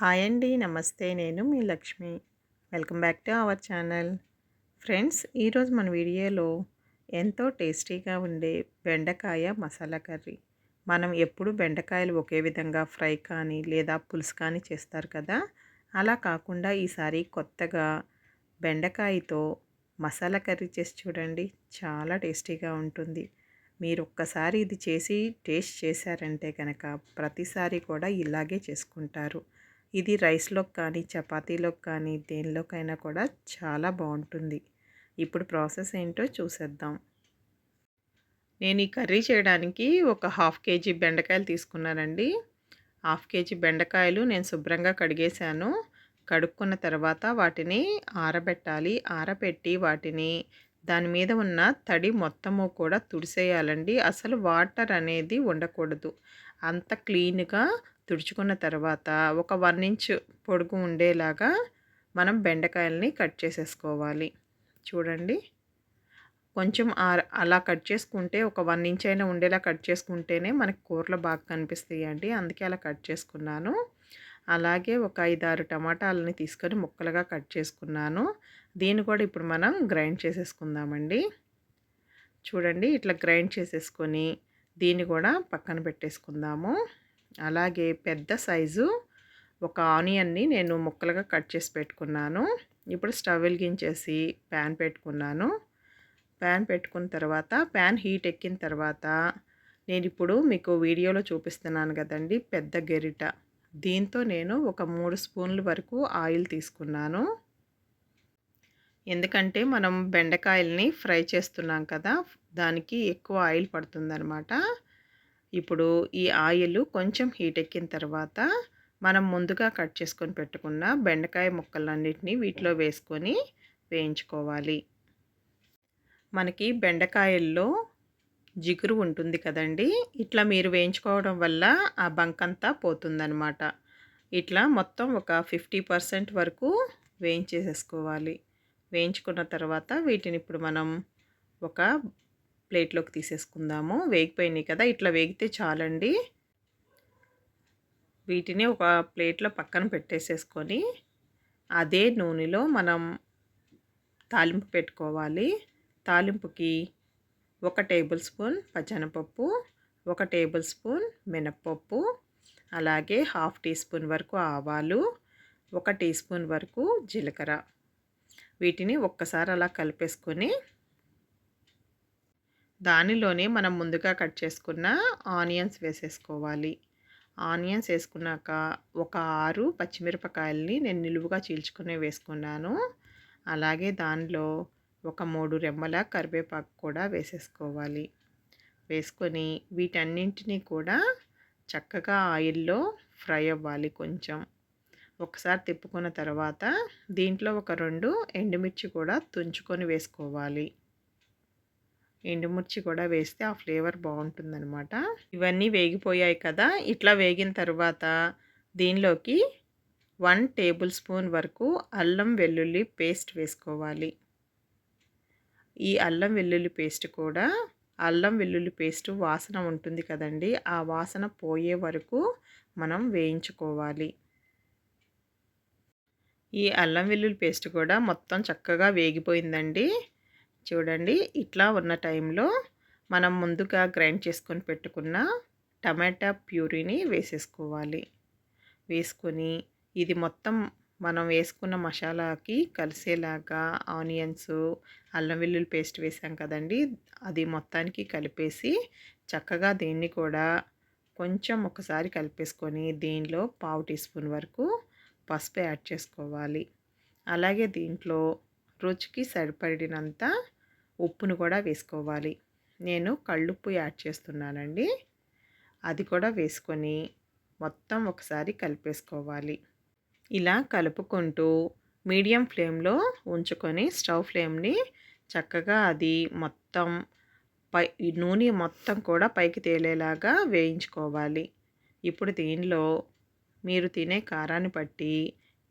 Hi అండి. నమస్తే. నేను మీ Lakshmi. Welcome back to our channel. Friends ఈరోజు మన వీడియోలో ఎంతో టేస్టీగా ఉండే బెండకాయ మసాలా కర్రీ. మనం ఎప్పుడు బెండకాయలు ఒకే విధంగా ఫ్రై కానీ లేదా పులుసు కానీ చేస్తారు కదా? అలా కాకుండా ఈసారి కొత్తగా బెండకాయతో మసాలా కర్రీ చేసి చూడండి. చాలా టేస్టీగా ఉంటుంది. మీరు ఒక్కసారి ఇది చేసి టేస్ట్ చేశారంటే కనుక ప్రతిసారి కూడా ఇలాగే చేసుకుంటారు. ఇది రైస్లోకి కానీ చపాతీలోకి కానీ దేనిలోకైనా కూడా చాలా బాగుంటుంది. ఇప్పుడు ప్రాసెస్ ఏంటో చూసేద్దాం. నేను ఈ కర్రీ చేయడానికి ఒక హాఫ్ కేజీ బెండకాయలు తీసుకున్నానండి. హాఫ్ కేజీ బెండకాయలు నేను శుభ్రంగా కడిగేశాను. కడుక్కున్న తర్వాత వాటిని ఆరబెట్టాలి. ఆరబెట్టి వాటిని దాని మీద ఉన్న తడి మొత్తము కూడా తుడిసేయాలండి. అసలు వాటర్ అనేది ఉండకూడదు. అంత క్లీన్గా తుడుచుకున్న తర్వాత ఒక వన్ ఇంచ్ పొడుగు ఉండేలాగా మనం బెండకాయలని కట్ చేసేసుకోవాలి. చూడండి. కొంచెం అలా కట్ చేసుకుంటే ఒక వన్ ఇంచ్ అయినా ఉండేలా కట్ చేసుకుంటేనే మనకి కూరలో బాగా కనిపిస్తాయి అండి. అందుకే అలా కట్ చేసుకున్నాను. అలాగే ఒక ఐదారు టమాటాలని తీసుకొని ముక్కలుగా కట్ చేసుకున్నాను. దీన్ని కూడా ఇప్పుడు మనం గ్రైండ్ చేసేసుకుందామండి. చూడండి ఇట్లా గ్రైండ్ చేసేసుకొని దీన్ని కూడా పక్కన పెట్టేసుకుందాము. అలాగే పెద్ద సైజు ఒక ఆనియన్ని నేను ముక్కలుగా కట్ చేసి పెట్టుకున్నాను. ఇప్పుడు స్టవ్ వెలిగించేసి ప్యాన్ పెట్టుకున్నాను. ప్యాన్ పెట్టుకున్న తర్వాత ప్యాన్ హీట్ ఎక్కిన తర్వాత నేను ఇప్పుడు మీకు వీడియోలో చూపిస్తున్నాను కదండి పెద్ద గెరిట. దీంతో నేను ఒక మూడు స్పూన్ల వరకు ఆయిల్ తీసుకున్నాను. ఎందుకంటే మనం బెండకాయల్ని ఫ్రై చేస్తున్నాం కదా దానికి ఎక్కువ ఆయిల్ పడుతుందనమాట ఇప్పుడు ఈ ఆయిల్ కొంచెం హీట్ ఎక్కిన తర్వాత మనం ముందుగా కట్ చేసుకొని పెట్టుకున్న బెండకాయ ముక్కలన్నిటినీ వీటిలో వేసుకొని వేయించుకోవాలి. మనకి బెండకాయల్లో జిగురు ఉంటుంది కదండి ఇట్లా మీరు వేయించుకోవడం వల్ల ఆ బంకంతా పోతుందనమాట ఇట్లా మొత్తం ఒక ఫిఫ్టీ పర్సెంట్ వరకు వేయించేసేసుకోవాలి. వేయించుకున్న తర్వాత వీటిని ఇప్పుడు మనం ఒక ప్లేట్లోకి తీసేసుకుందాము. వేగిపోయినాయి కదా ఇట్లా వేగితే చాలండి. వీటిని ఒక ప్లేట్లో పక్కన పెట్టేసేసుకొని అదే నూనెలో మనం తాలింపు పెట్టుకోవాలి. తాలింపుకి ఒక టేబుల్ స్పూన్ పచ్చనపప్పు ఒక టేబుల్ స్పూన్ మినప్పప్పు అలాగే హాఫ్ టీ స్పూన్ వరకు ఆవాలు ఒక టీ స్పూన్ వరకు జీలకర్ర. వీటిని ఒక్కసారి అలా కలిపేసుకొని దానిలోనే మనం ముందుగా కట్ చేసుకున్న ఆనియన్స్ వేసేసుకోవాలి. ఆనియన్స్ వేసుకున్నాక ఒక ఆరు పచ్చిమిరపకాయలని నేను నిలువుగా చీల్చుకుని వేసుకున్నాను. అలాగే దానిలో ఒక మూడు రెమ్మల కరివేపాకు కూడా వేసేసుకోవాలి. వేసుకొని వీటన్నింటినీ కూడా చక్కగా ఆయిల్లో ఫ్రై అవ్వాలి కొంచెం. ఒకసారి తిప్పుకున్న తర్వాత దీంట్లో ఒక రెండు ఎండుమిర్చి కూడా తుంచుకొని వేసుకోవాలి. ఎండుమిర్చి కూడా వేస్తే ఆ ఫ్లేవర్ బాగుంటుందన్నమాట. ఇవన్నీ వేగిపోయాయి కదా ఇట్లా వేగిన తర్వాత దీనిలోకి వన్ టేబుల్ స్పూన్ వరకు అల్లం వెల్లుల్లి పేస్ట్ వేసుకోవాలి. ఈ అల్లం వెల్లుల్లి పేస్ట్ కూడా అల్లం వెల్లుల్లి పేస్ట్ వాసన ఉంటుంది కదండి ఆ వాసన పోయే వరకు మనం వేయించుకోవాలి. ఈ అల్లం వెల్లుల్లి పేస్ట్ కూడా మొత్తం చక్కగా వేగిపోయిందండి. చూడండి ఇట్లా ఉన్న టైంలో మనం ముందుగా గ్రైండ్ చేసుకొని పెట్టుకున్న టమాటా ప్యూరీని వేసేసుకోవాలి. వేసుకొని ఇది మొత్తం మనం వేసుకున్న మసాలాకి కలిసేలాగా ఆనియన్స్ అల్లం వెల్లుల్లి పేస్ట్ వేసాం కదండి అది మొత్తానికి కలిపేసి చక్కగా దీన్ని కూడా కొంచెం ఒకసారి కలిపేసుకొని దీనిలో పావు టీ స్పూన్ వరకు పసుపు యాడ్ చేసుకోవాలి. అలాగే దీంట్లో రుచికి సరిపడినంత ఉప్పును కూడా వేసుకోవాలి. నేను కళ్ళుప్పు యాడ్ చేస్తున్నానండి. అది కూడా వేసుకొని మొత్తం ఒకసారి కలిపేసుకోవాలి. ఇలా కలుపుకుంటూ మీడియం ఫ్లేమ్లో ఉంచుకొని స్టవ్ ఫ్లేమ్ని చక్కగా అది మొత్తం పై నూనె మొత్తం కూడా పైకి తేలేలాగా వేయించుకోవాలి. ఇప్పుడు దీనిలో మీరు తినే కారాన్ని బట్టి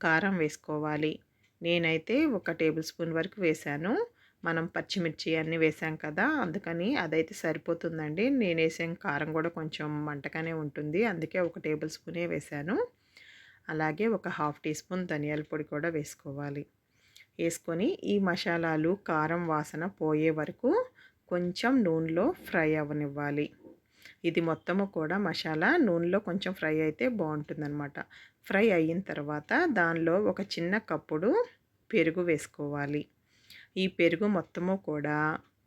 కారం వేసుకోవాలి. నేనైతే ఒక టేబుల్ స్పూన్ వరకు వేశాను. మనం పచ్చిమిర్చి అన్నీ వేసాం కదా! అందుకని అదైతే సరిపోతుందండి. నేను వేసాం కారం కూడా కొంచెం మంటగానే ఉంటుంది. అందుకే ఒక టేబుల్ స్పూనే వేశాను అలాగే ఒక హాఫ్ టీ స్పూన్ ధనియాల పొడి కూడా వేసుకోవాలి. వేసుకొని ఈ మసాలాలు కారం వాసన పోయే వరకు కొంచెం నూనెలో ఫ్రై అవ్వనివ్వాలి. ఇది మొత్తము కూడా మసాలా నూనెలో కొంచెం ఫ్రై అయితే బాగుంటుందన్నమాట. ఫ్రై అయిన తర్వాత దానిలో ఒక చిన్న కప్పుడు పెరుగు వేసుకోవాలి. ఈ పెరుగు మొత్తము కూడా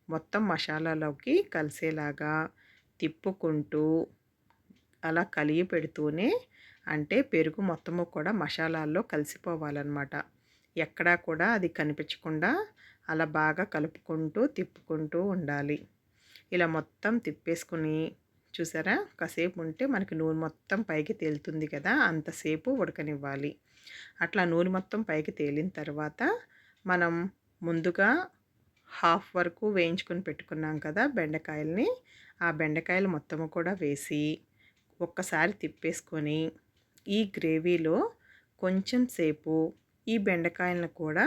మొత్తం మసాలాలోకి కలిసేలాగా తిప్పుకుంటూ అలా కలిగి పెడుతూనే అంటే పెరుగు మొత్తము కూడా మసాలాల్లో కలిసిపోవాలన్నమాట. ఎక్కడా కూడా అది కనిపించకుండా అలా బాగా కలుపుకుంటూ తిప్పుకుంటూ ఉండాలి. ఇలా మొత్తం తిప్పేసుకుని చూసారా? కాసేపు ఉంటే మనకి నూనె మొత్తం పైకి తేలుతుంది కదా అంతసేపు ఉడకనివ్వాలి. అట్లా నూనె మొత్తం పైకి తేలిన తర్వాత మనం ముందుగా హాఫ్ వరకు వేయించుకొని పెట్టుకున్నాం కదా బెండకాయల్ని. ఆ బెండకాయలు మొత్తము కూడా వేసి ఒక్కసారి తిప్పేసుకొని ఈ గ్రేవీలో కొంచెం సేపు ఈ బెండకాయలను కూడా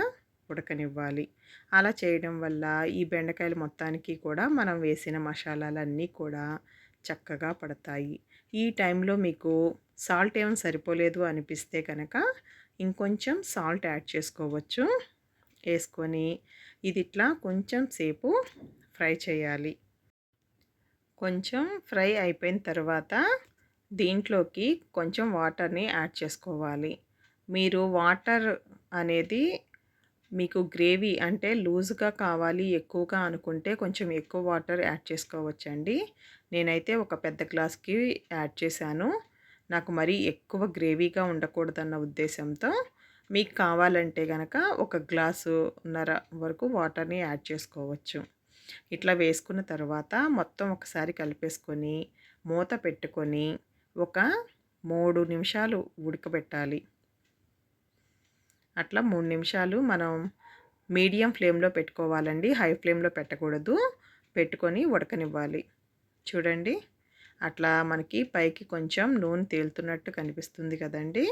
ఉడకనివ్వాలి. అలా చేయడం వల్ల ఈ బెండకాయలు మొత్తానికి కూడా మనం వేసిన మసాలాలన్నీ కూడా చక్కగా పడతాయి. ఈ టైంలో మీకు సాల్ట్ ఏమైనా సరిపోలేదు అనిపిస్తే కనుక ఇంకొంచెం సాల్ట్ యాడ్ చేసుకోవచ్చు. వేసుకొని ఇది ఇట్లా కొంచెం సేపు ఫ్రై చేయాలి. కొంచెం ఫ్రై అయిపోయిన తర్వాత దీంట్లోకి కొంచెం వాటర్ని యాడ్ చేసుకోవాలి. మీరు వాటర్ అనేది మీకు గ్రేవీ అంటే లూజ్గా కావాలి ఎక్కువగా అనుకుంటే కొంచెం ఎక్కువ వాటర్ యాడ్ చేసుకోవచ్చండి. నేనైతే ఒక పెద్ద గ్లాస్కి యాడ్ చేశాను. నాకు మరీ ఎక్కువ గ్రేవీగా ఉండకూడదన్న ఉద్దేశంతో మీకు కావాలంటే కనుక ఒక గ్లాసు ఉన్నర వరకు వాటర్ని యాడ్ చేసుకోవచ్చు. ఇట్లా వేసుకున్న తర్వాత మొత్తం ఒకసారి కలిపేసుకొని మూత పెట్టుకొని ఒక మూడు నిమిషాలు ఉడకబెట్టాలి. అట్లా మూడు నిమిషాలు మనం మీడియం ఫ్లేమ్లో పెట్టుకోవాలండి. హై ఫ్లేమ్లో పెట్టకూడదు. పెట్టుకొని ఉడకనివ్వాలి. చూడండి. అట్లా మనకి పైకి కొంచెం నూనె తేలుతున్నట్టు కనిపిస్తుంది కదండీ.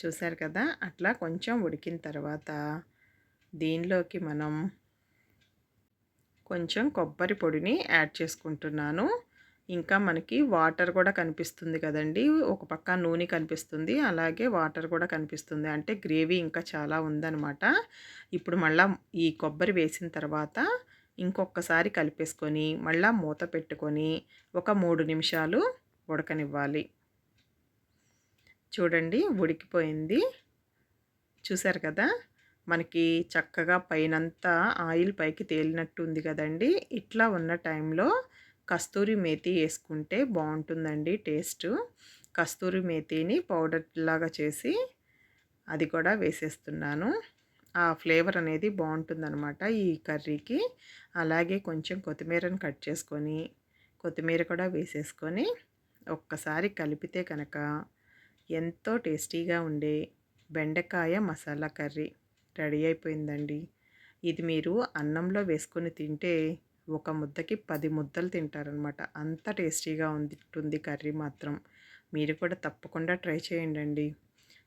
చూసారు కదా! అట్లా కొంచెం ఉడికిన తర్వాత దీనిలోకి మనం కొంచెం కొబ్బరి పొడిని యాడ్ చేసుకుంటున్నాను. ఇంకా మనకి వాటర్ కూడా కనిపిస్తుంది కదండి! ఒక పక్క నూనె కనిపిస్తుంది అలాగే వాటర్ కూడా కనిపిస్తుంది. అంటే గ్రేవీ ఇంకా చాలా ఉందన్నమాట. ఇప్పుడు మళ్ళీ ఈ కొబ్బరి వేసిన తర్వాత ఇంకొకసారి కలిపేసుకొని మళ్ళీ మూత పెట్టుకొని ఒక మూడు నిమిషాలు ఉడకనివ్వాలి. చూడండి ఉడికిపోయింది. చూసారు కదా మనకి చక్కగా పైనంతా ఆయిల్ పైకి తేలినట్టు ఉంది కదండి. ఇట్లా ఉన్న టైంలో కస్తూరి మేతి వేసుకుంటే బాగుంటుందండి టేస్ట్. కస్తూరి మేతిని పౌడర్ లాగా చేసి అది కూడా వేసేస్తున్నాను. ఆ ఫ్లేవర్ అనేది బాగుంటుందన్నమాట ఈ కర్రీకి. అలాగే కొంచెం కొత్తిమీరని కట్ చేసుకొని కొత్తిమీర కూడా వేసేసుకొని ఒక్కసారి కలిపితే కనుక ఎంతో టేస్టీగా ఉండే బెండకాయ మసాలా కర్రీ రెడీ అయిపోయిందండి. ఇది మీరు అన్నంలో వేసుకొని తింటే ఒక ముద్దకి పది ముద్దలు తింటారనమాట అంత టేస్టీగా ఉంటుంది కర్రీ మాత్రం. మీరు కూడా తప్పకుండా ట్రై చేయండి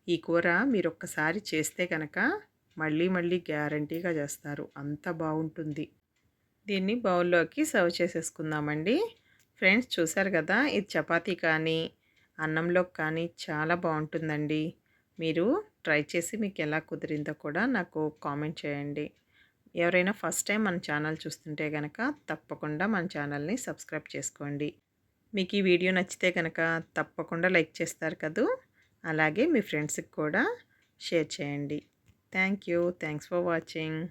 ఈ కూర మీరు ఒక్కసారి చేస్తే కనుక మళ్ళీ మళ్ళీ గ్యారంటీగా చేస్తారు. అంత బాగుంటుంది. దీన్ని బౌల్లోకి సర్వ్ చేసేసుకుందామండి. ఫ్రెండ్స్ చూసారు కదా ఇది చపాతీ కానీ అన్నంలో కానీ చాలా బాగుంటుందండి. మీరు ట్రై చేసి మీకు ఎలా కుదిరిందో కూడా నాకు కామెంట్ చేయండి. ఎవరైనా ఫస్ట్ టైం మన ఛానల్ చూస్తుంటే కనుక తప్పకుండా మన ఛానల్ని సబ్స్క్రైబ్ చేసుకోండి. మీకు ఈ వీడియో నచ్చితే కనుక తప్పకుండా లైక్ చేస్తారు కదూ. అలాగే మీ ఫ్రెండ్స్కి కూడా షేర్ చేయండి. Thank you. Thanks for watching.